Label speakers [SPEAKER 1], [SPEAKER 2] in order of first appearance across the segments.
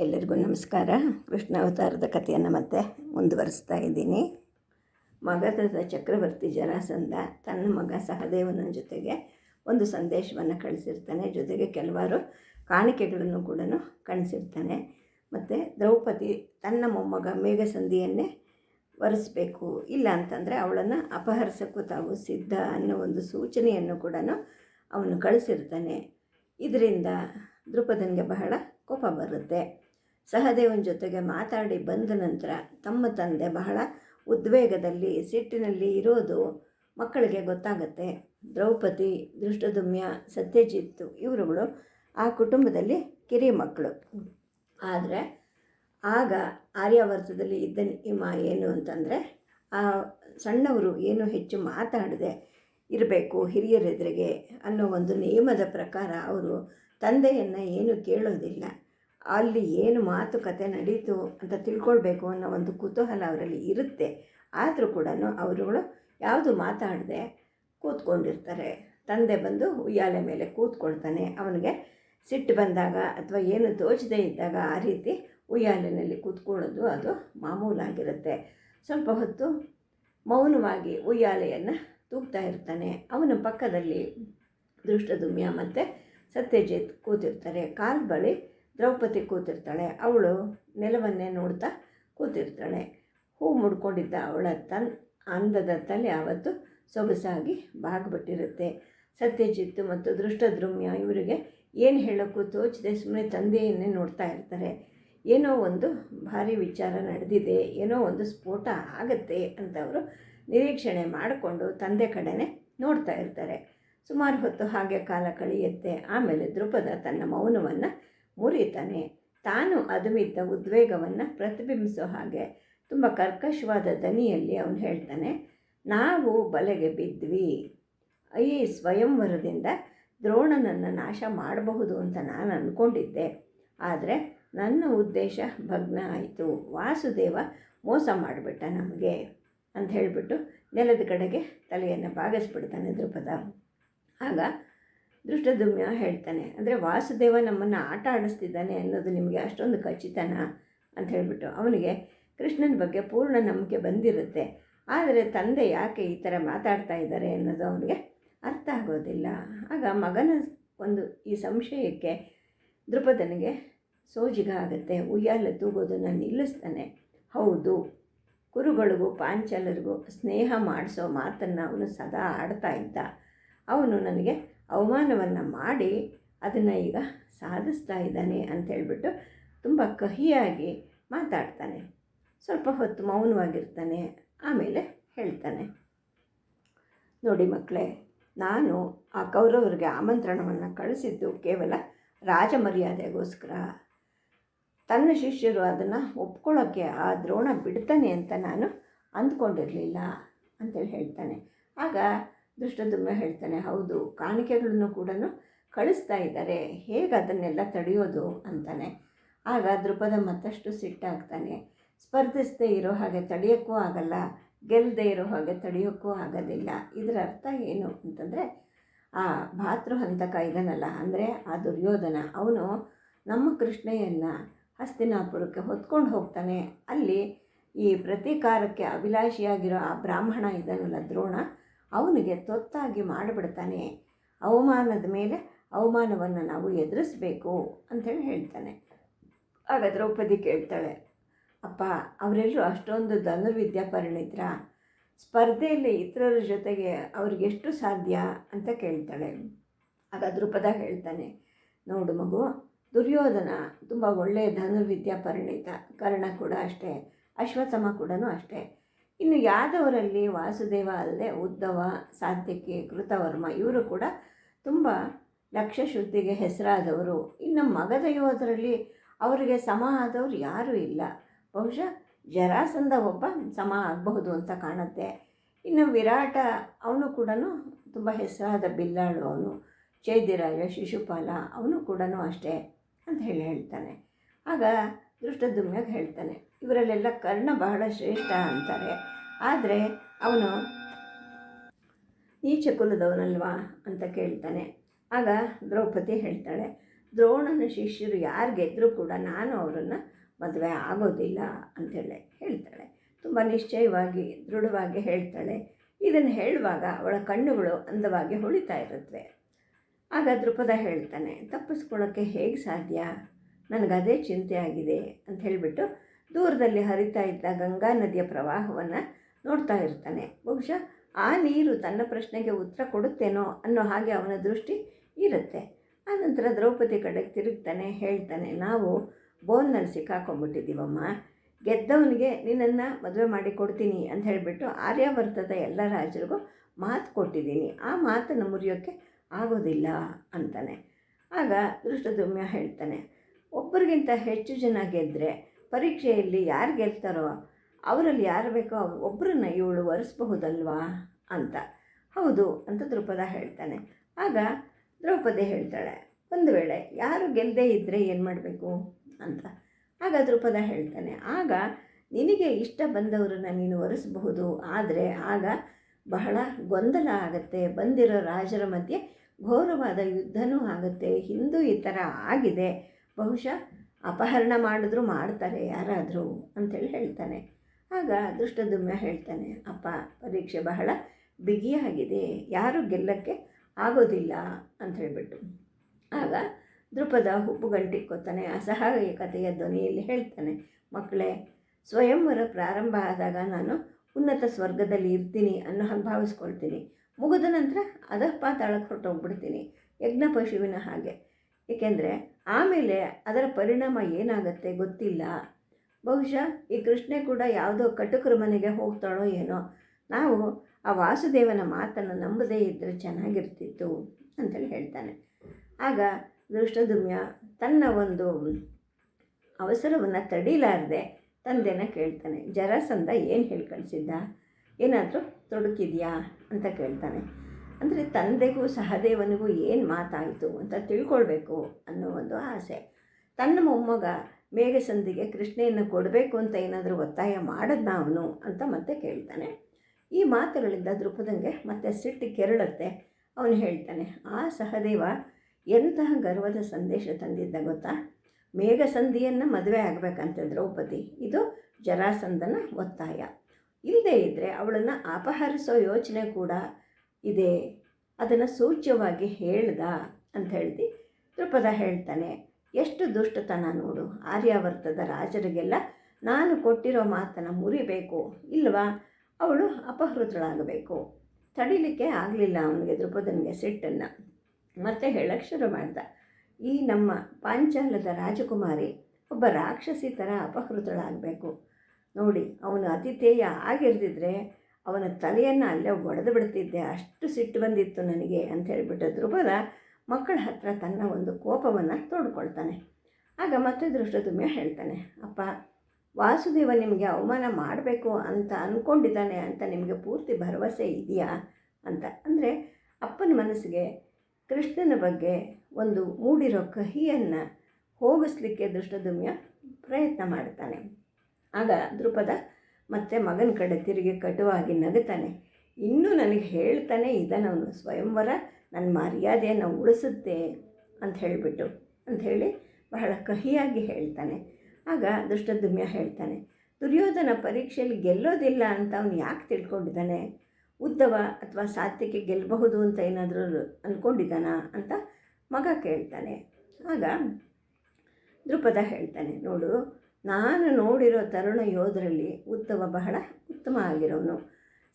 [SPEAKER 1] ಎಲ್ಲರಿಗೂ ನಮಸ್ಕಾರ. ಕೃಷ್ಣ ಅವತಾರದ ಕಥೆಯನ್ನು ಮತ್ತೆ ಮುಂದುವರಿಸ್ತಾ ಇದ್ದೀನಿ. ಮಗಧದ ಚಕ್ರವರ್ತಿ ಜರಾಸಂಧ ತನ್ನ ಮಗ ಸಹದೇವನ ಜೊತೆಗೆ ಒಂದು ಸಂದೇಶವನ್ನು ಕಳಿಸಿರ್ತಾನೆ. ಜೊತೆಗೆ ಕೆಲವಾರು ಕಾಣಿಕೆಗಳನ್ನು ಕೂಡ ಕಳಿಸಿರ್ತಾನೆ ಮತ್ತು ದ್ರೌಪದಿ ತನ್ನ ಮೊಮ್ಮಗ ಮೇಘಸಂಧಿಯನ್ನೇ ಒರೆಸಬೇಕು ಇಲ್ಲ ಅಂತಂದರೆ ಅವಳನ್ನು ಅಪಹರಿಸೋಕ್ಕೂ ತಾವು ಸಿದ್ಧ ಅನ್ನೋ ಒಂದು ಸೂಚನೆಯನ್ನು ಕೂಡ ಅವನು ಕಳಿಸಿರ್ತಾನೆ. ಇದರಿಂದ ದ್ರೌಪದನಿಗೆ ಬಹಳ ಕೋಪ ಬರುತ್ತೆ. ಸಹದೇವನ ಜೊತೆಗೆ ಮಾತಾಡಿ ಬಂದ ನಂತರ ತಮ್ಮ ತಂದೆ ಬಹಳ ಉದ್ವೇಗದಲ್ಲಿ ಸಿಟ್ಟಿನಲ್ಲಿ ಇರೋದು ಮಕ್ಕಳಿಗೆ ಗೊತ್ತಾಗತ್ತೆ. ದ್ರೌಪದಿ ದೃಷ್ಟದುಮ್ಯ ಸತ್ಯಜಿತ್ತು ಇವರುಗಳು ಆ ಕುಟುಂಬದಲ್ಲಿ ಕಿರಿಯ ಮಕ್ಕಳು. ಆದರೆ ಆಗ ಆರ್ಯಾವರ್ತದಲ್ಲಿ ಇದ್ದ ನಿಮ್ಮ ಏನು ಅಂತಂದರೆ ಆ ಸಣ್ಣವರು ಏನು ಹೆಚ್ಚು ಮಾತಾಡದೆ ಇರಬೇಕು ಹಿರಿಯರೆದುರಿಗೆ ಅನ್ನೋ ಒಂದು ನಿಯಮದ ಪ್ರಕಾರ ಅವರು ತಂದೆಯನ್ನು ಏನು ಕೇಳೋದಿಲ್ಲ. ಅಲ್ಲಿ ಏನು ಮಾತುಕತೆ ನಡೀತು ಅಂತ ತಿಳ್ಕೊಳ್ಬೇಕು ಅನ್ನೋ ಒಂದು ಕುತೂಹಲ ಅವರಲ್ಲಿ ಇರುತ್ತೆ. ಆದರೂ ಕೂಡ ಅವರುಗಳು ಯಾವುದು ಮಾತಾಡದೆ ಕೂತ್ಕೊಂಡಿರ್ತಾರೆ. ತಂದೆ ಬಂದು ಉಯ್ಯಾಲೆ ಮೇಲೆ ಕೂತ್ಕೊಳ್ತಾನೆ. ಅವನಿಗೆ ಸಿಟ್ಟು ಬಂದಾಗ ಅಥವಾ ಏನು ತೋಚದೇ ಇದ್ದಾಗ ಆ ರೀತಿ ಉಯ್ಯಾಲೆನಲ್ಲಿ ಕೂತ್ಕೊಳ್ಳೋದು ಅದು ಮಾಮೂಲಾಗಿರುತ್ತೆ. ಸ್ವಲ್ಪ ಹೊತ್ತು ಮೌನವಾಗಿ ಉಯ್ಯಾಲೆಯನ್ನು ತೂಗ್ತಾ ಇರ್ತಾನೆ. ಅವನ ಪಕ್ಕದಲ್ಲಿ ದೃಷ್ಟದುಮ್ಯ ಮತ್ತು ಸತ್ಯಜಿತ್ ಕೂತಿರ್ತಾರೆ. ಕಾಲು ಬಳಿ ದ್ರೌಪದಿ ಕೂತಿರ್ತಾಳೆ. ಅವಳು ನೆಲವನ್ನೇ ನೋಡ್ತಾ ಕೂತಿರ್ತಾಳೆ. ಹೂ ಮುಡ್ಕೊಂಡಿದ್ದ ಅವಳ ತನ್, ಅಂದದ ತಲೆ ಆವತ್ತು ಸೊಗಸಾಗಿ ಬಾಗ್ಬಿಟ್ಟಿರುತ್ತೆ. ಸತ್ಯಜಿತ್ ಮತ್ತು ದೃಷ್ಟದ್ರುಮ್ಯ ಇವರಿಗೆ ಏನು ಹೇಳೋಕ್ಕೂ ತೋಚದೆ. ಸುಮ್ಮನೆ ತಂದೆಯನ್ನೇ ನೋಡ್ತಾ ಇರ್ತಾರೆ. ಏನೋ ಒಂದು ಭಾರಿ ವಿಚಾರ ನಡೆದಿದೆ. ಏನೋ ಒಂದು ಸ್ಫೋಟ ಆಗುತ್ತೆ ಅಂತ ಅವರು ನಿರೀಕ್ಷಣೆ ಮಾಡಿಕೊಂಡು ತಂದೆ ಕಡೆನೇ ನೋಡ್ತಾ ಇರ್ತಾರೆ. ಸುಮಾರು ಹೊತ್ತು ಹಾಗೆ ಕಾಲ ಕಳೆಯುತ್ತೆ. ಆಮೇಲೆ ದೃಪದ ತನ್ನ ಮೌನವನ್ನು ಮುರಿತಾನೆ ತಾನು ಅದುಮಿದ್ದ ಉದ್ವೇಗವನ್ನು ಪ್ರತಿಬಿಂಬಿಸೋ ಹಾಗೆ ತುಂಬ ಕರ್ಕಶವಾದ ದನಿಯಲ್ಲಿ ಅವನು ಹೇಳ್ತಾನೆ, ನಾವು ಬಲೆಗೆ ಬಿದ್ವಿ. ಈ ಸ್ವಯಂವರದಿಂದ ದ್ರೋಣನನ್ನು ನಾಶ ಮಾಡಬಹುದು ಅಂತ ನಾನು ಅಂದ್ಕೊಂಡಿದ್ದೆ ಆದರೆ ನನ್ನ ಉದ್ದೇಶ ಭಗ್ನ ಆಯಿತು. ವಾಸುದೇವ ಮೋಸ ಮಾಡಿಬಿಟ್ಟ ನಮಗೆ ಅಂತ ಹೇಳಿಬಿಟ್ಟು ನೆಲದ ಕಡೆಗೆ ತಲೆಯನ್ನು ಬಾಗಿಸ್ಬಿಡ್ತಾನೆ ದೃಪದ ಆಗ ದೃಷ್ಟದುಮ್ಯ ಹೇಳ್ತಾನೆ. ಅಂದರೆ ವಾಸುದೇವ ನಮ್ಮನ್ನು ಆಟ ಆಡಿಸ್ತಿದ್ದಾನೆ ಅನ್ನೋದು ನಿಮಗೆ ಅಷ್ಟೊಂದು ಖಚಿತನ ಅಂತ ಹೇಳಿಬಿಟ್ಟು ಅವನಿಗೆ ಕೃಷ್ಣನ ಬಗ್ಗೆ ಪೂರ್ಣ ನಂಬಿಕೆ ಬಂದಿರುತ್ತೆ. ಆದರೆ ತಂದೆ ಯಾಕೆ ಈ ಥರ ಮಾತಾಡ್ತಾ ಇದ್ದಾರೆ ಅನ್ನೋದು ಅವನಿಗೆ ಅರ್ಥ ಆಗೋದಿಲ್ಲ. ಆಗ ಮಗನ ಒಂದು ಈ ಸಂಶಯಕ್ಕೆ ದೃಪದನಿಗೆ ಸೋಜಿಗ ಆಗುತ್ತೆ. ಉಯ್ಯಾಲೆ ತೂಗೋದನ್ನು ನಿಲ್ಲಿಸ್ತಾನೆ. ಹೌದು, ಕುರುಗಳಿಗೂ ಪಾಂಚಾಲರಿಗೂ ಸ್ನೇಹ ಮಾಡಿಸೋ ಮಾತನ್ನು ಅವನು ಸದಾ ಆಡ್ತಾ ಇದ್ದ. ಅವನು ನನಗೆ ಅವಮಾನವನ್ನು ಮಾಡಿ ಅದನ್ನು ಈಗ ಸಾಧಿಸ್ತಾ ಇದ್ದಾನೆ ಅಂಥೇಳ್ಬಿಟ್ಟು ತುಂಬ ಕಹಿಯಾಗಿ ಮಾತಾಡ್ತಾನೆ. ಸ್ವಲ್ಪ ಹೊತ್ತು ಮೌನವಾಗಿರ್ತಾನೆ, ಆಮೇಲೆ ಹೇಳ್ತಾನೆ. ನೋಡಿ ಮಕ್ಕಳೇ ನಾನು ಆ ಕೌರವರಿಗೆ ಆಮಂತ್ರಣವನ್ನು ಕಳಿಸಿದ್ದು ಕೇವಲ ರಾಜಮರ್ಯಾದೆಗೋಸ್ಕರ. ತನ್ನ ಶಿಷ್ಯರು ಅದನ್ನು ಒಪ್ಕೊಳ್ಳೋಕ್ಕೆ ಆ ದ್ರೋಣ ಬಿಡ್ತಾನೆ ಅಂತ ನಾನು ಅಂದ್ಕೊಂಡಿರಲಿಲ್ಲ ಅಂತೇಳಿ ಹೇಳ್ತಾನೆ. ಆಗ ದೃಷ್ಟದುಮ್ಮ ಹೇಳ್ತಾನೆ, ಹೌದು, ಕಾಣಿಕೆಗಳನ್ನು ಕೂಡ ಕಳಿಸ್ತಾ ಇದ್ದಾರೆ, ಹೇಗೆ ಅದನ್ನೆಲ್ಲ ತಡೆಯೋದು? ಅಂತಾನೆ. ಆಗ ದೃಪದ ಮತ್ತಷ್ಟು ಸಿಟ್ಟಾಗ್ತಾನೆ, ಸ್ಪರ್ಧಿಸದೇ ಇರೋ ಹಾಗೆ ತಡೆಯೋಕ್ಕೂ ಆಗಲ್ಲ ಗೆಲ್ಲದೆ ಇರೋ ಹಾಗೆ ತಡೆಯೋಕ್ಕೂ ಆಗೋದಿಲ್ಲ, ಇದರ ಅರ್ಥ ಏನು? ಅಂತಂದರೆ, ಆ ಭಾತೃ ಹಂತಕ ಇದನ್ನಲ್ಲ ಅಂದರೆ ಆ ದುರ್ಯೋಧನ, ಅವನು ನಮ್ಮ ಕೃಷ್ಣೆಯನ್ನು ಹಸ್ತಿನಾಪುರಕ್ಕೆ ಹೊತ್ಕೊಂಡು ಹೋಗ್ತಾನೆ. ಅಲ್ಲಿ ಈ ಪ್ರತೀಕಾರಕ್ಕೆ ಅಭಿಲಾಷಿಯಾಗಿರೋ ಆ ಬ್ರಾಹ್ಮಣ ಇದನ್ನಲ್ಲ ದ್ರೋಣ ಅವನಿಗೆ ತೊತ್ತಾಗಿ ಮಾಡಿಬಿಡ್ತಾನೆ. ಅವಮಾನದ ಮೇಲೆ ಅವಮಾನವನ್ನು ನಾವು ಎದುರಿಸ್ಬೇಕು ಅಂಥೇಳಿ ಹೇಳ್ತಾನೆ. ಆಗ ದ್ರೌಪದಿ ಕೇಳ್ತಾಳೆ, ಅಪ್ಪ, ಅವರೆಲ್ಲರೂ ಅಷ್ಟೊಂದು ಧನುರ್ವಿದ್ಯಾ ಪರಿಣಿತರ ಸ್ಪರ್ಧೆಯಲ್ಲಿ ಇತರರ ಜೊತೆಗೆ ಅವ್ರಿಗೆಷ್ಟು ಸಾಧ್ಯ? ಅಂತ ಕೇಳ್ತಾಳೆ. ಆಗ ದೃಪದ ಹೇಳ್ತಾನೆ, ನೋಡು ಮಗು, ದುರ್ಯೋಧನ ತುಂಬ ಒಳ್ಳೆಯ ಧನುರ್ವಿದ್ಯಾ ಪರಿಣಿತ ಕರ್ಣ ಕೂಡ ಅಷ್ಟೇ, ಅಶ್ವತ್ಥಮ ಕೂಡ ಅಷ್ಟೇ. ಇನ್ನು ಯಾದವರಲ್ಲಿ ವಾಸುದೇವ ಅಲ್ಲದೆ ಉದ್ದವ, ಸಾತ್ಯಕಿ, ಕೃತವರ್ಮ ಇವರು ಕೂಡ ತುಂಬ ಲಕ್ಷ್ಯ ಶುದ್ಧಿಗೆ ಹೆಸರಾದವರು. ಇನ್ನು ಮಗಧ ಯೋಧರಲ್ಲಿ ಅವರಿಗೆ ಸಮ ಆದವರು ಯಾರೂ ಇಲ್ಲ. ಬಹುಶಃ ಜರಾಸಂಧ ಒಬ್ಬ ಸಮ ಆಗಬಹುದು ಅಂತ ಕಾಣುತ್ತೆ. ಇನ್ನು ವಿರಾಟ ಅವನು ಕೂಡ ತುಂಬ ಹೆಸರಾದ ಬಿಲ್ಲಾಳು ಅವನು. ಚೈದ್ಯರಾಜ ಶಿಶುಪಾಲ ಅವನು ಕೂಡ ಅಷ್ಟೇ ಅಂತ ಹೇಳಿ ಹೇಳ್ತಾನೆ. ಆಗ ದೃಷ್ಟದುಮ್ಯಾಗ ಹೇಳ್ತಾನೆ. ಇವರಲ್ಲೆಲ್ಲ ಕರ್ಣ ಬಹಳ ಶ್ರೇಷ್ಠ ಅಂತಾರೆ. ಆದರೆ ಅವನು ನೀಚ ಕುಲದವನಲ್ವಾ ಅಂತ ಕೇಳ್ತಾನೆ. ಆಗ ದ್ರೌಪದಿ ಹೇಳ್ತಾಳೆ, ದ್ರೋಣನ ಶಿಷ್ಯರು ಯಾರು ಗೆದ್ದರೂ ಕೂಡ ನಾನು ಅವರನ್ನು ಮದುವೆ ಆಗೋದಿಲ್ಲ ಅಂತೇಳಿ ಹೇಳ್ತಾಳೆ. ತುಂಬ ನಿಶ್ಚಯವಾಗಿ, ದೃಢವಾಗಿ ಹೇಳ್ತಾಳೆ. ಇದನ್ನು ಹೇಳುವಾಗ ಅವಳ ಕಣ್ಣುಗಳು ಅಂದವಾಗಿ ಹೊಳಿತಾ ಇರುತ್ತವೆ ಆಗ ದೃಪದ ಹೇಳ್ತಾನೆ ತಪ್ಪಿಸ್ಕೊಳ್ಳೋಕ್ಕೆ ಹೇಗೆ ಸಾಧ್ಯ? ನನಗದೇ ಚಿಂತೆ ಆಗಿದೆ ಅಂತ ಹೇಳಿಬಿಟ್ಟು ದೂರದಲ್ಲಿ ಹರಿತಾ ಇದ್ದ ಗಂಗಾ ನದಿಯ ಪ್ರವಾಹವನ್ನು ನೋಡ್ತಾ ಇರ್ತಾನೆ. ಬಹುಶಃ ಆ ನೀರು ತನ್ನ ಪ್ರಶ್ನೆಗೆ ಉತ್ತರ ಕೊಡುತ್ತೇನೋ ಅನ್ನೋ ಹಾಗೆ ಅವನ ದೃಷ್ಟಿ ಇರುತ್ತೆ. ಆನಂತರ ದ್ರೌಪದಿ ಕಡೆಗೆ ತಿರುಗ್ತಾನೆ, ಹೇಳ್ತಾನೆ, ನಾವು ಬೋನ್ನಲ್ಲಿ ಸಿಕ್ಕಾಕೊಂಡ್ಬಿಟ್ಟಿದ್ದೀವಮ್ಮ. ಗೆದ್ದವನಿಗೆ ನಿನ್ನನ್ನು ಮದುವೆ ಮಾಡಿ ಕೊಡ್ತೀನಿ ಅಂತ ಹೇಳಿಬಿಟ್ಟು ಆರ್ಯಾವರ್ತದ ಎಲ್ಲ ರಾಜರಿಗೂ ಮಾತು ಕೊಟ್ಟಿದ್ದೀನಿ. ಆ ಮಾತನ್ನು ಮುರಿಯೋಕ್ಕೆ ಆಗೋದಿಲ್ಲ ಅಂತಾನೆ. ಆಗ ದೃಷ್ಟದುಮ್ಯ ಹೇಳ್ತಾನೆ ಒಬ್ಬರಿಗಿಂತ ಹೆಚ್ಚು ಜನ ಗೆದ್ದರೆ ಪರೀಕ್ಷೆಯಲ್ಲಿ ಯಾರು ಗೆಲ್ತಾರೋ, ಅವರಲ್ಲಿ ಯಾರು ಬೇಕೋ ಒಬ್ಬರನ್ನ ಇವಳು ಒರೆಸ್ಬಹುದಲ್ವಾ ಅಂತ. ಹೌದು ಅಂತ ದೃಪದ ಹೇಳ್ತಾನೆ. ಆಗ ದ್ರೌಪದಿ ಹೇಳ್ತಾಳೆ, ಒಂದು ವೇಳೆ ಯಾರು ಗೆಲ್ಲದೆ ಇದ್ದರೆ ಏನು ಮಾಡಬೇಕು ಅಂತ. ಆಗ ದೃಪದ ಹೇಳ್ತಾನೆ, ಆಗ ನಿನಗೆ ಇಷ್ಟ ಬಂದವರನ್ನ ನೀನು ಒರೆಸಬಹುದು ಆದರೆ ಆಗ ಬಹಳ ಗೊಂದಲ ಆಗುತ್ತೆ. ಬಂದಿರೋ ರಾಜರ ಮಧ್ಯೆ ಘೋರವಾದ ಯುದ್ಧನೂ ಆಗುತ್ತೆ. ಹಿಂದೂ ಈ ಥರ ಆಗಿದೆ. ಬಹುಶಃ ಅಪಹರಣ ಮಾಡಿದ್ರು ಮಾಡ್ತಾರೆ, ಯಾರಾದರೂ ಅಂಥೇಳಿ ಹೇಳ್ತಾನೆ. ಆಗ ಅದೃಷ್ಟದುಮ್ಯ ಹೇಳ್ತಾನೆ, ಅಪ್ಪ, ಪರೀಕ್ಷೆ ಬಹಳ ಬಿಗಿಯಾಗಿದೆ, ಯಾರು ಗೆಲ್ಲಕ್ಕೆ ಆಗೋದಿಲ್ಲ, ಅಂತ ಹೇಳಿಬಿಟ್ಟು. ಆಗ ದೃಪದ ಹುಬ್ಬುಗಂಟಿಕ್ಕೋತಾನೆ ಅಸಹಾಯಕತೆಯ ಧ್ವನಿಯಲ್ಲಿ ಹೇಳ್ತಾನೆ, ಮಕ್ಕಳೇ, ಸ್ವಯಂವರ ಪ್ರಾರಂಭ ಆದಾಗ ನಾನು ಉನ್ನತ ಸ್ವರ್ಗದಲ್ಲಿ ಇರ್ತೀನಿ ಅನ್ನೋ ಹಾಗೆ ಭಾವಿಸ್ಕೊಳ್ತೀನಿ. ಮುಗಿದ ನಂತರ ಅದಪ್ಪ ತಾಳಕ್ಕೆ ಹೊರಟೋಗ್ಬಿಡ್ತೀನಿ ಯಜ್ಞ ಪಶುವಿನ ಹಾಗೆ. ಏಕೆಂದರೆ ಆಮೇಲೆ ಅದರ ಪರಿಣಾಮ ಏನಾಗುತ್ತೆ ಗೊತ್ತಿಲ್ಲ. ಬಹುಶಃ ಈ ಕೃಷ್ಣೆ ಕೂಡ ಯಾವುದೋ ಕಟುಕರ ಮನೆಗೆ ಹೋಗ್ತಾಳೋ ಏನೋ. ನಾವು ಆ ವಾಸುದೇವನ ಮಾತನ್ನು ನಂಬದೇ ಇದ್ದರೆ ಚೆನ್ನಾಗಿರ್ತಿತ್ತು ಅಂತೇಳಿ ಹೇಳ್ತಾನೆ. ಆಗ ದೃಷ್ಟದುಮ್ಯ ತನ್ನ ಒಂದು ಅವಸರವನ್ನು ತಡೀಲಾರದೆ ತಂದೆನ ಕೇಳ್ತಾನೆ ಜರಾಸಂದ ಏನು ಹೇಳಿ ಕಳಿಸಿದ್ದ ಏನಾದರೂ ತೊಡಕಿದೆಯಾ? ಅಂತ ಕೇಳ್ತಾನೆ. ಅಂದರೆ ತಂದೆಗೂ ಸಹದೇವನಿಗೂ ಏನು ಮಾತಾಯಿತು ಅಂತ ತಿಳ್ಕೊಳ್ಬೇಕು ಅನ್ನೋ ಒಂದು ಆಸೆ. ತನ್ನ ಮೊಮ್ಮಗ ಮೇಘಸಂದಿಗೆ ಕೃಷ್ಣೆಯನ್ನು ಕೊಡಬೇಕು ಅಂತ ಏನಾದರೂ ಒತ್ತಾಯ ಮಾಡದ್ನ ಅವನು ಅಂತ ಮತ್ತೆ ಕೇಳ್ತಾನೆ. ಈ ಮಾತುಗಳಿಂದ ದೃಪದಂಗೆ ಮತ್ತೆ ಸಿಟ್ಟು ಕೆರಳುತ್ತೆ. ಅವನು ಹೇಳ್ತಾನೆ, ಆ ಸಹದೇವ, ಎಂತಹ ಗರ್ವದ ಸಂದೇಶ ತಂದಿದ್ದ ಗೊತ್ತಾ? ಮೇಘಸಂಧಿಯನ್ನು ಮದುವೆ ಆಗಬೇಕಂತ ದ್ರೌಪದಿ ಇದು ಜರಾಸಂದನ ಒತ್ತಾಯ. ಇಲ್ಲದೇ ಇದ್ದರೆ ಅವಳನ್ನು ಅಪಹರಿಸೋ ಯೋಚನೆ ಕೂಡ ಇದೆ. ಅದನ್ನು ಸೂಚ್ಯವಾಗಿ ಹೇಳ್ದ ಅಂತ ಹೇಳಿ ದೃಪದ ಹೇಳ್ತಾನೆ, ಎಷ್ಟು ದುಷ್ಟತನ ನೋಡು. ಆರ್ಯಾವರ್ತದ ರಾಜರಿಗೆಲ್ಲ ನಾನು ಕೊಟ್ಟಿರೋ ಮಾತನ್ನು ಮುರಿಬೇಕು. ಇಲ್ವಾ? ಅವಳು ಅಪಹೃತಳಾಗಬೇಕು. ತಡಿಲಿಕ್ಕೆ ಆಗಲಿಲ್ಲ ಅವನಿಗೆ ದೃಪದನಿಗೆ ಸಿಟ್ಟನ್ನು. ಮತ್ತೆ ಹೇಳಕ್ಕೆ ಶುರು ಮಾಡ್ದ. ಈ ನಮ್ಮ ಪಾಂಚಾಲದ ರಾಜಕುಮಾರಿ ಒಬ್ಬ ರಾಕ್ಷಸಿ ಥರ ಅಪಹೃತಳಾಗಬೇಕು. ನೋಡಿ, ಅವನು ಅತಿಥೇಯ ಆಗಿರ್ದಿದ್ರೆ ಅವನ ತಲೆಯನ್ನು ಅಲ್ಲೇ ಒಡೆದು ಬಿಡ್ತಿದ್ದೆ. ಅಷ್ಟು ಸಿಟ್ಟು ಬಂದಿತ್ತು ನನಗೆ ಅಂತ ಹೇಳಿಬಿಟ್ಟು ಧ್ರುವದ ಮಕ್ಕಳ ಹತ್ರ ತನ್ನ ಒಂದು ಕೋಪವನ್ನು ತೋಡ್ಕೊಳ್ತಾನೆ. ಆಗ ಮತ್ತೆ ದೃಷ್ಟದುಮ್ಯ ಹೇಳ್ತಾನೆ, ಅಪ್ಪ, ವಾಸುದೇವ ನಿಮಗೆ ಅವಮಾನ ಮಾಡಬೇಕು ಅಂತ ಅಂದ್ಕೊಂಡಿದ್ದಾನೆ ಅಂತ ನಿಮಗೆ ಪೂರ್ತಿ ಭರವಸೆ ಇದೆಯಾ? ಅಂತ. ಅಂದರೆ ಅಪ್ಪನ ಮನಸ್ಸಿಗೆ ಕೃಷ್ಣನ ಬಗ್ಗೆ ಒಂದು ಮೂಡಿರೋ ಕಹಿಯನ್ನು ಹೋಗಿಸ್ಲಿಕ್ಕೆ ದೃಷ್ಟದುಮ್ಯ ಪ್ರಯತ್ನ ಮಾಡ್ತಾನೆ. ಆಗ ದೃಪದ ಮತ್ತೆ ಮಗನ ಕಡೆ ತಿರುಗಿ ಕಟುವಾಗಿ ನಗುತ್ತಾನೆ. ಇನ್ನೂ ನನಗೆ ಹೇಳ್ತಾನೆ ಅವನು ಸ್ವಯಂವರ ನನ್ನ ಮರ್ಯಾದೆಯನ್ನು ಉಳಿಸುತ್ತೆ ಅಂತ ಹೇಳಿಬಿಟ್ಟು ಅಂಥೇಳಿ ಬಹಳ ಕಹಿಯಾಗಿ ಹೇಳ್ತಾನೆ. ಆಗ ದುಷ್ಟದುಮ್ಯ ಹೇಳ್ತಾನೆ, ದುರ್ಯೋಧನ ಪರೀಕ್ಷೆಯಲ್ಲಿ ಗೆಲ್ಲೋದಿಲ್ಲ ಅಂತ ಅವನು ಯಾಕೆ ತಿಳ್ಕೊಂಡಿದ್ದಾನೆ? ಉದ್ದವ ಅಥವಾ ಸಾತ್ಯಕ್ಕೆ ಗೆಲ್ಲಬಹುದು ಅಂತ ಏನಾದರೂ ಅಂದ್ಕೊಂಡಿದ್ದಾನ ಅಂತ ಮಗ ಕೇಳ್ತಾನೆ. ಆಗ ದೃಪದ ಹೇಳ್ತಾನೆ, ನೋಡು ನಾನು ನೋಡಿರೋ ತರುಣ ಯೋಧರಲ್ಲಿ ಉತ್ತಮ, ಬಹಳ ಉತ್ತಮ ಆಗಿರೋನು.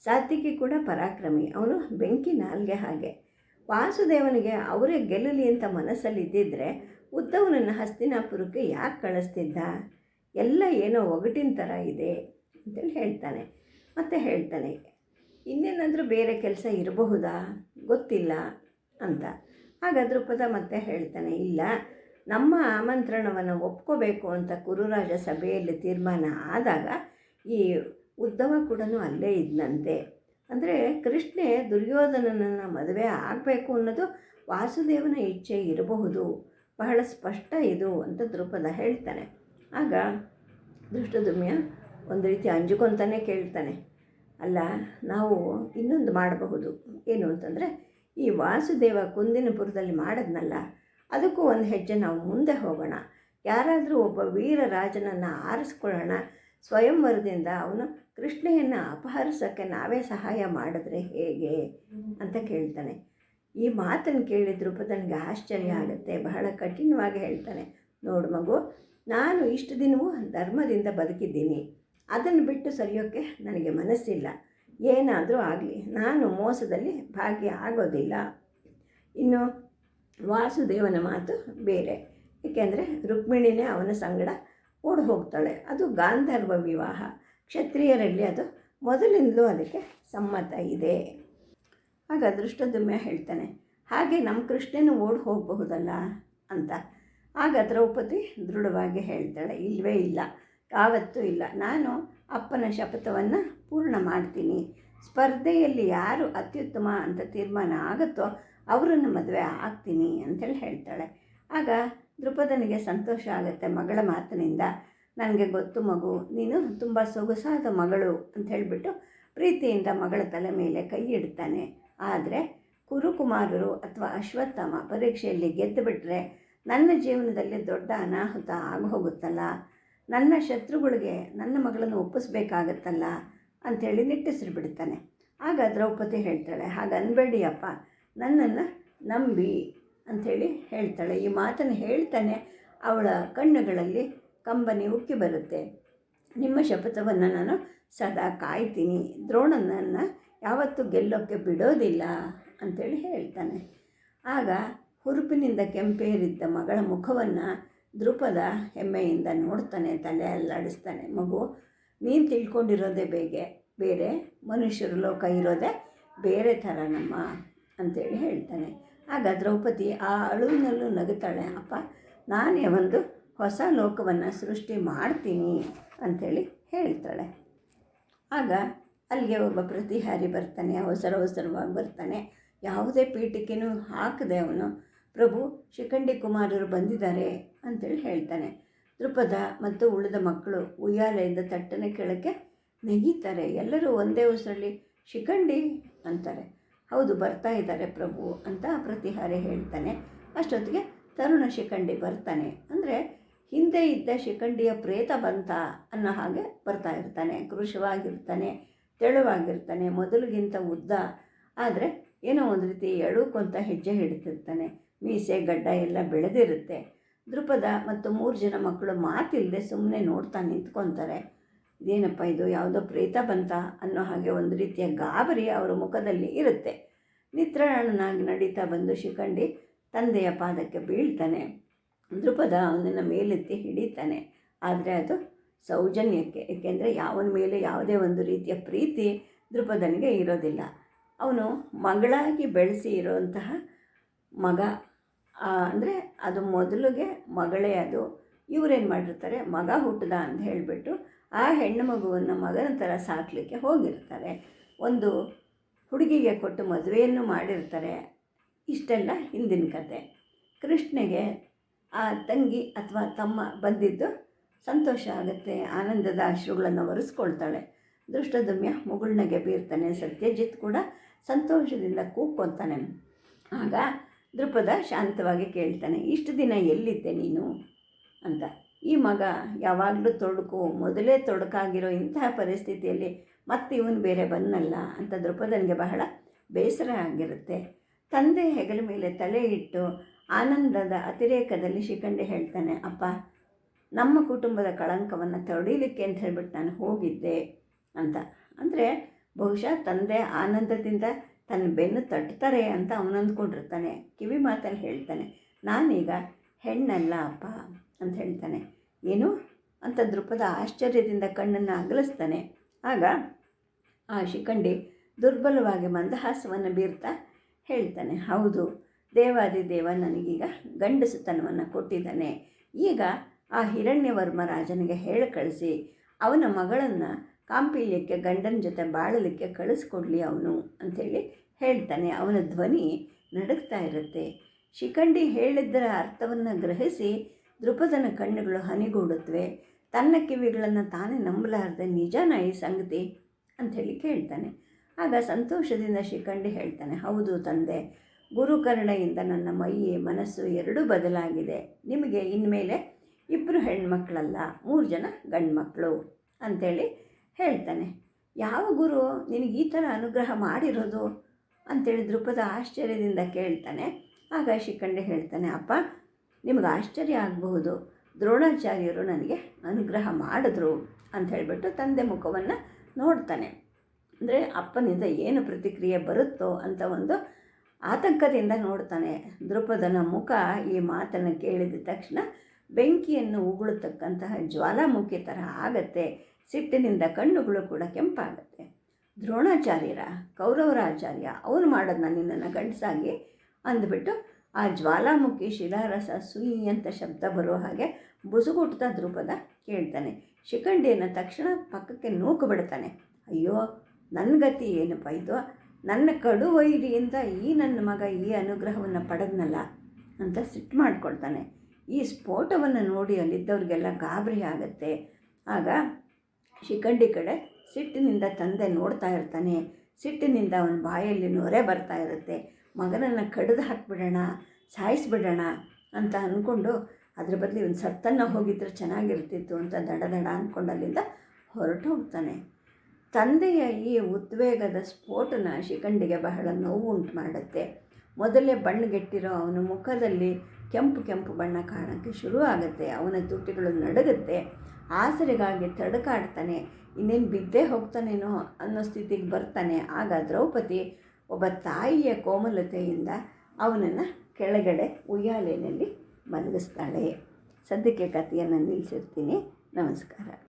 [SPEAKER 1] ಸಾತ್ವಿಕಿ ಕೂಡ ಪರಾಕ್ರಮಿ. ಅವನು ಬೆಂಕಿ ನಾಲ್ಗೆ ಹಾಗೆ. ವಾಸುದೇವನಿಗೆ ಅವರೇ ಗೆಲ್ಲಲಿ ಅಂತ ಮನಸ್ಸಲ್ಲಿದ್ದಿದ್ದರೆ ಉದ್ದವನನ್ನು ಹಸ್ತಿನಾಪುರಕ್ಕೆ ಯಾಕೆ ಕಳಿಸ್ತಿದ್ದ? ಎಲ್ಲ ಏನೋ ಒಗಟಿನ ಥರ ಇದೆ ಅಂತೇಳಿ ಹೇಳ್ತಾನೆ. ಮತ್ತೆ ಹೇಳ್ತಾನೆ, ಇನ್ನೇನಾದರೂ ಬೇರೆ ಕೆಲಸ ಇರಬಹುದಾ? ಗೊತ್ತಿಲ್ಲ ಅಂತ. ಆಗ ಪದ ಮತ್ತೆ ಹೇಳ್ತಾನೆ, ಇಲ್ಲ ನಮ್ಮ ಆಮಂತ್ರಣವನ್ನು ಒಪ್ಕೋಬೇಕು ಅಂತ ಕುರುರಾಜ ಸಭೆಯಲ್ಲಿ ತೀರ್ಮಾನ ಆದಾಗ ಈ ಉದ್ದವ ಕೂಡ ಅಲ್ಲೇ ಇದ್ದಂತೆ ಅಂದರೆ ಕೃಷ್ಣೆ ದುರ್ಯೋಧನನನ್ನು ಮದುವೆ ಆಗಬೇಕು ಅನ್ನೋದು ವಾಸುದೇವನ ಇಚ್ಛೆ ಇರಬಹುದು. ಬಹಳ ಸ್ಪಷ್ಟ ಇದು ಅಂತ ದೃಪದ ಹೇಳ್ತಾನೆ. ಆಗ ದೃಷ್ಟದುಮ್ಯ ಒಂದು ರೀತಿ ಅಂಜುಕೊಂತಾನೆ ಕೇಳ್ತಾನೆ. ಅಲ್ಲ, ನಾವು ಇನ್ನೊಂದು ಮಾಡಬಹುದು. ಏನು ಅಂತಂದರೆ, ಈ ವಾಸುದೇವ ಕುಂದಿನಪುರದಲ್ಲಿ ಮಾಡಿದ್ನಲ್ಲ ಅದಕ್ಕೂ ಒಂದು ಹೆಜ್ಜೆ ನಾವು ಮುಂದೆ ಹೋಗೋಣ. ಯಾರಾದರೂ ಒಬ್ಬ ವೀರ ರಾಜನನ್ನು ಆರಿಸ್ಕೊಳ್ಳೋಣ. ಸ್ವಯಂವರದಿಂದ ಅವನು ಕೃಷ್ಣೆಯನ್ನು ಅಪಹರಿಸೋಕ್ಕೆ ನಾವೇ ಸಹಾಯ ಮಾಡಿದ್ರೆ ಹೇಗೆ? ಅಂತ ಕೇಳ್ತಾನೆ. ಈ ಮಾತನ್ನು ಕೇಳಿ ದ್ರುಪದನಿಗೆ ಆಶ್ಚರ್ಯ ಆಗುತ್ತೆ. ಬಹಳ ಕಠಿಣವಾಗಿ ಹೇಳ್ತಾನೆ. ನೋಡು ಮಗು ನಾನು ಇಷ್ಟು ದಿನವೂ ಧರ್ಮದಿಂದ ಬದುಕಿದ್ದೀನಿ. ಅದನ್ನು ಬಿಟ್ಟು ಸರಿಯೋಕ್ಕೆ ನನಗೆ ಮನಸ್ಸಿಲ್ಲ. ಏನಾದರೂ ಆಗಲಿ ನಾನು ಮೋಸದಲ್ಲಿ ಭಾಗ್ಯ ಆಗೋದಿಲ್ಲ ಇನ್ನು ವಾಸುದೇವನ ಮಾತು ಬೇರೆ. ಏಕೆಂದರೆ ರುಕ್ಮಿಣಿನೇ ಅವನ ಸಂಗಡ ಓಡಿ ಹೋಗ್ತಾಳೆ ಅದು ಗಾಂಧರ್ವ ವಿವಾಹ. ಕ್ಷತ್ರಿಯರಲ್ಲಿ ಅದು ಮೊದಲಿಂದಲೂ ಅದಕ್ಕೆ ಸಮ್ಮತ ಇದೆ. ಆಗ ದೃಷ್ಟದುಮ್ಯ ಹೇಳ್ತಾನೆ, ಹಾಗೆ ನಮ್ಮ ಕೃಷ್ಣನು ಓಡಿ ಹೋಗಬಹುದಲ್ಲ ಅಂತ. ಆಗ ದ್ರೌಪದಿ ದೃಢವಾಗಿ ಹೇಳ್ತಾಳೆ ಇಲ್ಲವೇ ಇಲ್ಲ, ಯಾವತ್ತೂ ಇಲ್ಲ. ನಾನು ಅಪ್ಪನ ಶಪಥವನ್ನು ಪೂರ್ಣ ಮಾಡ್ತೀನಿ. ಸ್ಪರ್ಧೆಯಲ್ಲಿ ಯಾರು ಅತ್ಯುತ್ತಮ ಅಂತ ತೀರ್ಮಾನ ಆಗುತ್ತೋ ಅವರನ್ನು ಮದುವೆ ಆಗ್ತೀನಿ ಅಂತೇಳಿ ಹೇಳ್ತಾಳೆ. ಆಗ ದೃಪದನಿಗೆ ಸಂತೋಷ ಆಗುತ್ತೆ. ಮಗಳ ಮಾತಿನಿಂದ ನನಗೆ ಗೊತ್ತು ಮಗು, ನೀನು ತುಂಬ ಸೊಗಸಾದ ಮಗಳು ಅಂತ ಹೇಳಿಬಿಟ್ಟು ಪ್ರೀತಿಯಿಂದ ಮಗಳ ತಲೆ ಮೇಲೆ ಕೈ ಇಡ್ತಾನೆ. ಆದರೆ ಕುರುಕುಮಾರರು ಅಥವಾ ಅಶ್ವತ್ಥಾಮ ಪರೀಕ್ಷೆಯಲ್ಲಿ ಗೆದ್ದು ಬಿಟ್ಟರೆ ನನ್ನ ಜೀವನದಲ್ಲಿ ದೊಡ್ಡ ಅನಾಹುತ ಆಗೋಗುತ್ತಲ್ಲ ನನ್ನ ಶತ್ರುಗಳಿಗೆ ನನ್ನ ಮಗಳನ್ನು ಒಪ್ಪಿಸ್ಬೇಕಾಗತ್ತಲ್ಲ? ಅಂಥೇಳಿ ನಿಟ್ಟಿಸಿರು ಬಿಡ್ತಾನೆ. ಆಗ ದ್ರೌಪದಿ ಹೇಳ್ತಾಳೆ ಹಾಗೆ ಅನ್ಬೇಡಿ ಅಪ್ಪ. ನನ್ನನ್ನು ನಂಬಿ ಅಂಥೇಳಿ ಹೇಳ್ತಾಳೆ. ಈ ಮಾತನ್ನು ಹೇಳ್ತಾನೆ ಅವಳ ಕಣ್ಣುಗಳಲ್ಲಿ ಕಂಬನಿ ಉಕ್ಕಿ ಬರುತ್ತೆ. ನಿಮ್ಮ ಶಪಥವನ್ನು ನಾನು ಸದಾ ಕಾಯ್ತೀನಿ. ದ್ರೋಣನನ್ನು ಯಾವತ್ತೂ ಗೆಲ್ಲೋಕ್ಕೆ ಬಿಡೋದಿಲ್ಲ ಅಂಥೇಳಿ ಹೇಳ್ತಾನೆ. ಆಗ ಹುರುಪಿನಿಂದ ಕೆಂಪೇರಿದ್ದ ಮಗಳ ಮುಖವನ್ನು ದೃಪದ ಹೆಮ್ಮೆಯಿಂದ ನೋಡ್ತಾನೆ ತಲೆ ಅಲ್ಲಾಡಿಸ್ತಾನೆ ಮಗು, ನೀನು ತಿಳ್ಕೊಂಡಿರೋದೇ ಬೇಗೆ, ಬೇರೆ ಮನುಷ್ಯರ ಲೋಕ ಇರೋದೇ ಬೇರೆ ಥರ ನಮ್ಮ ಅಂತೇಳಿ ಹೇಳ್ತಾನೆ. ಆಗ ದ್ರೌಪದಿ ಆ ಅಳುವಿನಲ್ಲೂ ನಗುತ್ತಾಳೆ, ಅಪ್ಪ, ನಾನೇ ಒಂದು ಹೊಸ ಲೋಕವನ್ನು ಸೃಷ್ಟಿ ಮಾಡ್ತೀನಿ ಅಂಥೇಳಿ ಹೇಳ್ತಾಳೆ. ಆಗ ಅಲ್ಲಿಗೆ ಒಬ್ಬ ಪ್ರತಿಹಾರಿ ಬರ್ತಾನೆ, ಅವಸರ ಅವಸರವಾಗಿ ಬರ್ತಾನೆ. ಯಾವುದೇ ಪೀಠಿಕೆನೂ ಹಾಕದೆ ಅವನು, ಪ್ರಭು, ಶಿಖಂಡಿ ಕುಮಾರರು ಬಂದಿದ್ದಾರೆ ಅಂತೇಳಿ ಹೇಳ್ತಾನೆ. ದೃಪದ ಮತ್ತು ಉಳಿದ ಮಕ್ಕಳು ಉಯ್ಯಾಲೆಯಿಂದ ತಟ್ಟನೆ ಕೆಳಕ್ಕೆ ನೆಗೀತಾರೆ ಎಲ್ಲರೂ ಒಂದೇ ಉಸಿರಲ್ಲಿ, ಶಿಖಂಡಿ ಅಂತಾರೆ. ಹೌದು, ಬರ್ತಾ ಇದ್ದಾರೆ ಪ್ರಭು ಅಂತ ಪ್ರತಿಹಾರಿ ಹೇಳ್ತಾನೆ. ಅಷ್ಟೊತ್ತಿಗೆ ತರುಣ ಶಿಖಂಡಿ ಬರ್ತಾನೆ. ಅಂದರೆ ಹಿಂದೆ ಇದ್ದ ಶಿಖಂಡಿಯ ಪ್ರೇತ ಬಂತ ಅನ್ನೋ ಹಾಗೆ ಬರ್ತಾ ಇರ್ತಾನೆ. ಕೃಶವಾಗಿರ್ತಾನೆ ತೆಳುವಾಗಿರ್ತಾನೆ, ಮೊದಲಿಗಿಂತ ಉದ್ದ. ಆದರೆ ಏನೋ ಒಂದು ರೀತಿ ಎಳುಕೊಂತ ಹೆಜ್ಜೆ ಹಿಡಿತಿರ್ತಾನೆ ಮೀಸೆ, ಗಡ್ಡ ಎಲ್ಲ ಬೆಳೆದಿರುತ್ತೆ. ದೃಪದ ಮತ್ತು ಮೂರು ಜನ ಮಕ್ಕಳು ಮಾತಿಲ್ಲದೆ ಸುಮ್ಮನೆ ನೋಡ್ತಾ ನಿಂತ್ಕೊತಾರೆ. ಇದೇನಪ್ಪ ಇದು, ಯಾವುದೋ ಪ್ರೇತ ಬಂತ ಅನ್ನೋ ಹಾಗೆ ಒಂದು ರೀತಿಯ ಗಾಬರಿ ಅವರ ಮುಖದಲ್ಲಿ ಇರುತ್ತೆ. ನಿತ್ರಾಣನಾಗಿ ನಡೀತಾ ಬಂದು ಶಿಖಂಡಿ ತಂದೆಯ ಪಾದಕ್ಕೆ ಬೀಳ್ತಾನೆ. ದೃಪದ ಅವನನ್ನ ಮೇಲೆತ್ತಿ ಹಿಡಿತಾನೆ. ಆದರೆ ಅದು ಸೌಜನ್ಯಕ್ಕೆ, ಏಕೆಂದರೆ ಯಾವನ ಮೇಲೆ ಯಾವುದೇ ಒಂದು ರೀತಿಯ ಪ್ರೀತಿ ದೃಪದನಿಗೆ ಇರೋದಿಲ್ಲ. ಅವನು ಮಗಳಾಗಿ ಬೆಳೆಸಿ ಇರೋಂತಹ ಮಗ. ಅಂದರೆ ಅದು ಮೊದಲಿಗೆ ಮಗಳೇ ಅದು. ಇವರೇನು ಮಾಡಿರ್ತಾರೆ? ಮಗ ಹುಟ್ಟದ ಅಂತ ಹೇಳಿಬಿಟ್ಟು ಆ ಹೆಣ್ಣು ಮಗುವನ್ನು ಮಗನ ಥರ ಸಾಕಲಿಕ್ಕೆ ಹೋಗಿರ್ತಾರೆ. ಒಂದು ಹುಡುಗಿಗೆ ಕೊಟ್ಟು ಮದುವೆಯನ್ನು ಮಾಡಿರ್ತಾರೆ. ಇಷ್ಟೆಲ್ಲ ಹಿಂದಿನ ಕತೆ. ಕೃಷ್ಣಗೆ ಆ ತಂಗಿ ಅಥವಾ ತಮ್ಮ ಬಂದಿದ್ದು ಸಂತೋಷ ಆಗುತ್ತೆ, ಆನಂದದ ಅಶ್ರುಗಳನ್ನು ಒರೆಸ್ಕೊಳ್ತಾಳೆ. ದೃಷ್ಟದಮ್ಯ ಮುಗುಳ್ನಗೆ ಬೀರ್ತಾನೆ ಸತ್ಯಜಿತ್ ಕೂಡ ಸಂತೋಷದಿಂದ ಕೂಕ್ಕೊತಾನೆ ಆಗ ದೃಪದ ಶಾಂತವಾಗಿ ಕೇಳ್ತಾನೆ, ಇಷ್ಟು ದಿನ ಎಲ್ಲಿದ್ದೆ ನೀನು? ಅಂತ. ಈ ಮಗ ಯಾವಾಗಲೂ ತೊಡಕು, ಮೊದಲೇ ತೊಡಕಾಗಿರೋ ಇಂತಹ ಪರಿಸ್ಥಿತಿಯಲ್ಲಿ ಮತ್ತೆ ಇವನು ಬೇರೆ ಬಂದಲ್ಲ ಅಂತ ದೃಪದನಿಗೆ ಬಹಳ ಬೇಸರ ಆಗಿರುತ್ತೆ. ತಂದೆ ಹೆಗಲ ಮೇಲೆ ತಲೆ ಇಟ್ಟು ಆನಂದದ ಅತಿರೇಕದಲ್ಲಿ ಶಿಖಂಡಿ ಹೇಳ್ತಾನೆ, ಅಪ್ಪ, ನಮ್ಮ ಕುಟುಂಬದ ಕಳಂಕವನ್ನು ತೊಡೀಲಿಕ್ಕೆ ಅಂತ ಹೇಳ್ಬಿಟ್ಟು ನಾನು ಹೋಗಿದ್ದೆ ಅಂತ. ಅಂದರೆ ಬಹುಶಃ ತಂದೆ ಆನಂದದಿಂದ ತನ್ನ ಬೆನ್ನು ತಟ್ತಾರೆ ಅಂತ ಅವನು ಅಂದ್ಕೊಂಡಿರ್ತಾನೆ. ಕಿವಿ ಮಾತಲ್ಲಿ ಹೇಳ್ತಾನೆ, ನಾನೀಗ ಹೆಣ್ಣಲ್ಲ ಅಪ್ಪ ಅಂತ ಹೇಳ್ತಾನೆ. ಏನು? ಅಂತ ದೃಪದ ಆಶ್ಚರ್ಯದಿಂದ ಕಣ್ಣನ್ನು ಅಗಲಿಸ್ತಾನೆ. ಆಗ ಆ ಶಿಖಂಡಿ ದುರ್ಬಲವಾಗಿ ಮಂದಹಾಸವನ್ನು ಬೀರ್ತಾ ಹೇಳ್ತಾನೆ, ಹೌದು ದೇವಾದಿ ದೇವ ನನಗೀಗ ಗಂಡಸುತನವನ್ನು ಕೊಟ್ಟಿದ್ದಾನೆ. ಈಗ ಆ ಹಿರಣ್ಯವರ್ಮ ರಾಜನಿಗೆ ಹೇಳಿ ಕಳಿಸಿ, ಅವನ ಮಗಳನ್ನು ಕಾಂಪಿಲ್ಯಕ್ಕೆ ಗಂಡನ ಜೊತೆ ಬಾಳಲಿಕ್ಕೆ ಕಳಿಸ್ಕೊಡ್ಲಿ ಅವನು ಅಂಥೇಳಿ ಹೇಳ್ತಾನೆ. ಅವನ ಧ್ವನಿ ನಡುಗ್ತಾ ಇರುತ್ತೆ. ಶಿಖಂಡಿ ಹೇಳಿದ್ದರ ಅರ್ಥವನ್ನು ಗ್ರಹಿಸಿ ದೃಪದನ ಕಣ್ಣುಗಳು ಹನಿಗೂಡುತ್ತವೆ ತನ್ನ ಕಿವಿಗಳನ್ನು ತಾನೇ ನಂಬಲಾರ್ದೆ ನಿಜನ ಈ ಸಂಗತಿ ಅಂಥೇಳಿ ಕೇಳ್ತಾನೆ. ಆಗ ಸಂತೋಷದಿಂದ ಶಿಖಂಡಿ ಹೇಳ್ತಾನೆ, ಹೌದು ತಂದೆ ಗುರುಕರುಣೆಯಿಂದ ನನ್ನ ಮೈ ಮನಸ್ಸು ಎರಡೂ ಬದಲಾಗಿದೆ. ನಿಮಗೆ ಇನ್ಮೇಲೆ ಇಬ್ಬರು ಹೆಣ್ಮಕ್ಳಲ್ಲ, ಮೂರು ಜನ ಗಂಡು ಮಕ್ಕಳು ಅಂಥೇಳಿ ಹೇಳ್ತಾನೆ. ಯಾವ ಗುರು ನಿನಗೆ ಈ ಥರ ಅನುಗ್ರಹ ಮಾಡಿರೋದು? ಅಂಥೇಳಿ ದೃಪದ ಆಶ್ಚರ್ಯದಿಂದ ಕೇಳ್ತಾನೆ. ಆಗ ಶಿಖಂಡಿ ಹೇಳ್ತಾನೆ, ಅಪ್ಪ, ನಿಮಗೆ ಆಶ್ಚರ್ಯ ಆಗಬಹುದು. ದ್ರೋಣಾಚಾರ್ಯರು ನನಗೆ ಅನುಗ್ರಹ ಮಾಡಿದ್ರು ಅಂತ ಹೇಳಿಬಿಟ್ಟು ತಂದೆ ಮುಖವನ್ನು ನೋಡ್ತಾನೆ. ಅಂದರೆ ಅಪ್ಪನಿಂದ ಏನು ಪ್ರತಿಕ್ರಿಯೆ ಬರುತ್ತೋ ಅಂತ ಒಂದು ಆತಂಕದಿಂದ ನೋಡ್ತಾನೆ. ದೃಪದನ ಮುಖ ಈ ಮಾತನ್ನು ಕೇಳಿದ ತಕ್ಷಣ ಬೆಂಕಿಯನ್ನು ಉಗುಳತಕ್ಕಂತಹ ಜ್ವಾಲಾಮುಖಿ ಥರ ಆಗತ್ತೆ. ಸಿಟ್ಟಿನಿಂದ ಕಣ್ಣುಗಳು ಕೂಡ ಕೆಂಪಾಗತ್ತೆ. ದ್ರೋಣಾಚಾರ್ಯರ ಕೌರವರಾಚಾರ್ಯ ಅವ್ರು ಮಾಡೋದನ್ನ ನಿನ್ನನ್ನು ಗಂಡಸಾಗಿ ಅಂದ್ಬಿಟ್ಟು ಆ ಜ್ವಾಲಾಮುಖಿ ಶಿಲಾರಸ ಸುಯಿ ಅಂತ ಶಬ್ದ ಬರೋ ಹಾಗೆ ಬುಸುಗುಟ್ತಾ ಧ್ರುಪದ ಕೇಳ್ತಾನೆ. ಶಿಖಂಡಿಯನ್ನು ತಕ್ಷಣ ಪಕ್ಕಕ್ಕೆ ನೂಕು ಬಿಡ್ತಾನೆ ಅಯ್ಯೋ ನನ್ನ ಗತಿ ಏನಪ್ಪ ಇದು? ನನ್ನ ಕಡು ವೈರಿಯಿಂದ ಈ ನನ್ನ ಮಗ ಈ ಅನುಗ್ರಹವನ್ನು ಪಡೆದ್ನಲ್ಲ ಅಂತ ಸಿಟ್ಟು ಮಾಡ್ಕೊಳ್ತಾನೆ. ಈ ಸ್ಫೋಟವನ್ನು ನೋಡಿ ಅಲ್ಲಿದ್ದವ್ರಿಗೆಲ್ಲ ಗಾಬರಿ ಆಗುತ್ತೆ. ಆಗ ಶಿಖಂಡಿ ಕಡೆ ಸಿಟ್ಟಿನಿಂದ ತಂದೆ ನೋಡ್ತಾ ಇರ್ತಾನೆ. ಸಿಟ್ಟಿನಿಂದ ಅವನ ಬಾಯಲ್ಲಿ ನೊರೆ ಬರ್ತಾ ಇರುತ್ತೆ. ಮಗನನ್ನು ಕಡಿದು ಹಾಕ್ಬಿಡೋಣ, ಸಾಯಿಸ್ಬಿಡೋಣ ಅಂತ ಅಂದ್ಕೊಂಡು ಅದ್ರ ಬದಲು ಇವನು ಸತ್ತನ್ನು ಹೋಗಿದ್ರೆ ಚೆನ್ನಾಗಿರ್ತಿತ್ತು ಅಂತ ದಡ ದಡ ಅಂದ್ಕೊಂಡು ಅಲ್ಲಿಂದ ಹೊರಟು ಹೋಗ್ತಾನೆ ತಂದೆಯ ಈ ಉದ್ವೇಗದ ಸ್ಫೋಟನ ಶಿಖಂಡಿಗೆ ಬಹಳ ನೋವು ಉಂಟು ಮಾಡುತ್ತೆ. ಮೊದಲೇ ಬಣ್ಣಗೆಟ್ಟಿರೋ ಅವನ ಮುಖದಲ್ಲಿ ಕೆಂಪು ಕೆಂಪು ಬಣ್ಣ ಕಾಣೋಕ್ಕೆ ಶುರು ಆಗುತ್ತೆ ಅವನ ತುಟಿಗಳು ನಡುಗುತ್ತೆ. ಆಸರೆಗಾಗಿ ತಡಕಾಡ್ತಾನೆ. ಇನ್ನೇನು ಬಿದ್ದೇ ಹೋಗ್ತಾನೇನೋ ಅನ್ನೋ ಸ್ಥಿತಿಗೆ ಬರ್ತಾನೆ. ಆಗ ದ್ರೌಪದಿ ಒಬ್ಬ ತಾಯಿಯ ಕೋಮಲತೆಯಿಂದ ಅವನನ್ನು ಕೆಳಗಡೆ ಉಯ್ಯಾಲೆಯಲ್ಲಿ ಮಲಗಿಸ್ತಾಳೆ. ಸದ್ಯಕ್ಕೆ ಕಥೆಯನ್ನು ನಿಲ್ಲಿಸಿರ್ತೀನಿ. ನಮಸ್ಕಾರ.